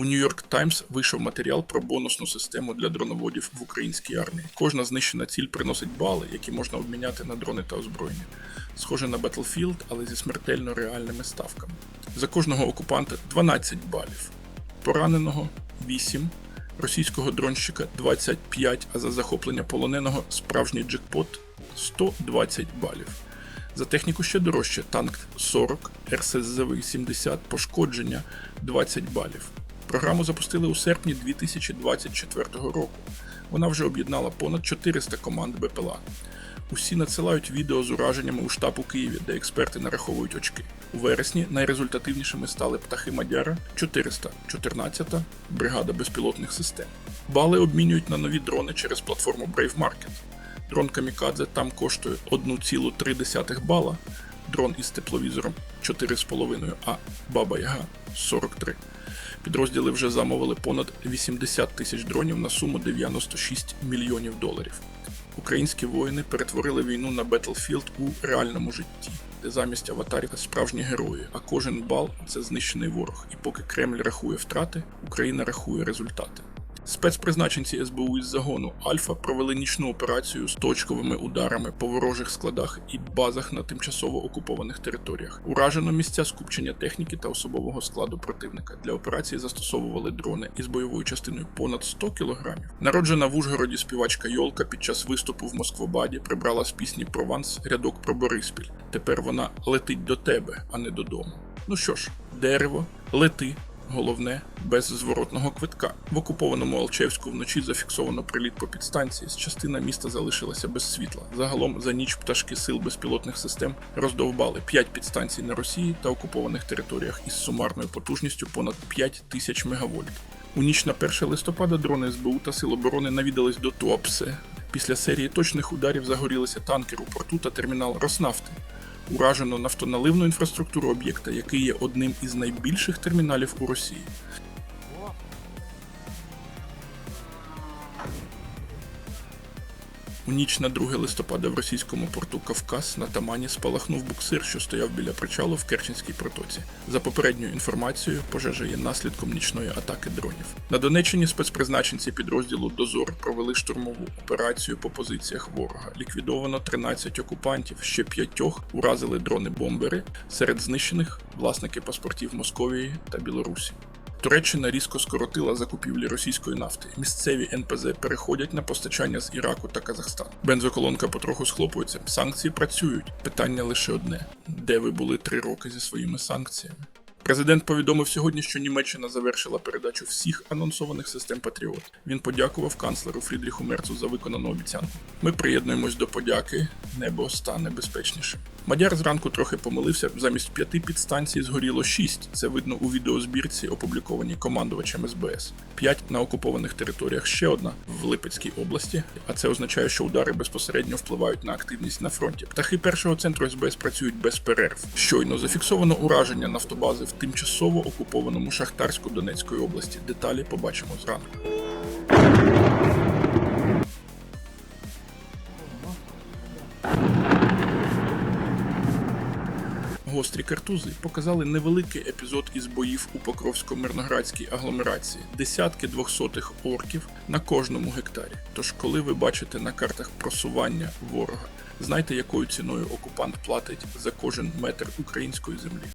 У New York Times вийшов матеріал про бонусну систему для дроноводів в українській армії. Кожна знищена ціль приносить бали, які можна обміняти на дрони та озброєння. Схоже на Battlefield, але зі смертельно реальними ставками. За кожного окупанта 12 балів, пораненого 8, російського дронщика 25, а за захоплення полоненого справжній джекпот 120 балів. За техніку ще дорожче танк 40, РСЗВ 70, пошкодження 20 балів. Програму запустили у серпні 2024 року. Вона вже об'єднала понад 400 команд БПЛА. Усі надсилають відео з ураженнями у штаб у Києві, де експерти нараховують очки. У вересні найрезультативнішими стали птахи Мадяра 414 бригада безпілотних систем. Бали обмінюють на нові дрони через платформу Brave Market. Дрон Камікадзе там коштує 1,3 бала, дрон із тепловізором 4,5, а Баба Яга 43. Підрозділи вже замовили понад 80 тисяч дронів на суму 96 мільйонів доларів. Українські воїни перетворили війну на Battlefield у реальному житті, де замість аватарів справжні герої, а кожен бал це знищений ворог. І поки Кремль рахує втрати, Україна рахує результати. Спецпризначенці СБУ із загону Альфа провели нічну операцію з точковими ударами по ворожих складах і базах на тимчасово окупованих територіях. Уражено місця скупчення техніки та особового складу противника. Для операції застосовували дрони із бойовою частиною понад 100 кг. Народжена в Ужгороді співачка Йолка під час виступу в Москвобаді прибрала з пісні Прованс рядок про Бориспіль. Тепер вона летить до тебе, а не додому. Ну що ж, дерево, лети. Головне, без зворотного квитка. В окупованому Алчевську вночі зафіксовано приліт по підстанції. Частина міста залишилася без світла. Загалом за ніч пташки сил безпілотних систем роздовбали 5 підстанцій на Росії та окупованих територіях із сумарною потужністю понад 5 тисяч мегавольт. У ніч на 1 листопада дрони СБУ та Сил оборони навідались до Туапсе. Після серії точних ударів загорілися танкер у порту та термінал Роснафти. Уражено нафтоналивну інфраструктуру об'єкта, який є одним із найбільших терміналів у Росії. У ніч на 2 листопада в російському порту Кавказ на Тамані спалахнув буксир, що стояв біля причалу в Керченській протоці. За попередньою інформацією, пожежа є наслідком нічної атаки дронів. На Донеччині спецпризначенці підрозділу Дозор провели штурмову операцію по позиціях ворога. Ліквідовано 13 окупантів, ще п'ятьох уразили дрони-бомбери. Серед знищених власники паспортів Московії та Білорусі. Туреччина різко скоротила закупівлі російської нафти. Місцеві НПЗ переходять на постачання з Іраку та Казахстану. Бензоколонка потроху схлопується. Санкції працюють. Питання лише одне: де ви були три роки зі своїми санкціями? Президент повідомив сьогодні, що Німеччина завершила передачу всіх анонсованих систем Патріот. Він подякував канцлеру Фрідріху Мерцу за виконану обіцянку. Ми приєднуємось до подяки, небо стане безпечнішим. Мадяр зранку трохи помилився. Замість п'яти підстанцій згоріло шість. Це видно у відеозбірці, опублікованій командувачем СБС. П'ять на окупованих територіях, ще одна в Липецькій області. А це означає, що удари безпосередньо впливають на активність на фронті. Птахи першого центру СБС працюють без перерв. Щойно зафіксовано ураження нафтобази в тимчасово окупованому Шахтарську-Донецької області. Деталі побачимо зранку. Гострі картузи показали невеликий епізод із боїв у Покровсько-Мирноградській агломерації, десятки двохсотих орків на кожному гектарі. Тож, коли ви бачите на картах просування ворога, знайте, якою ціною окупант платить за кожен метр української землі.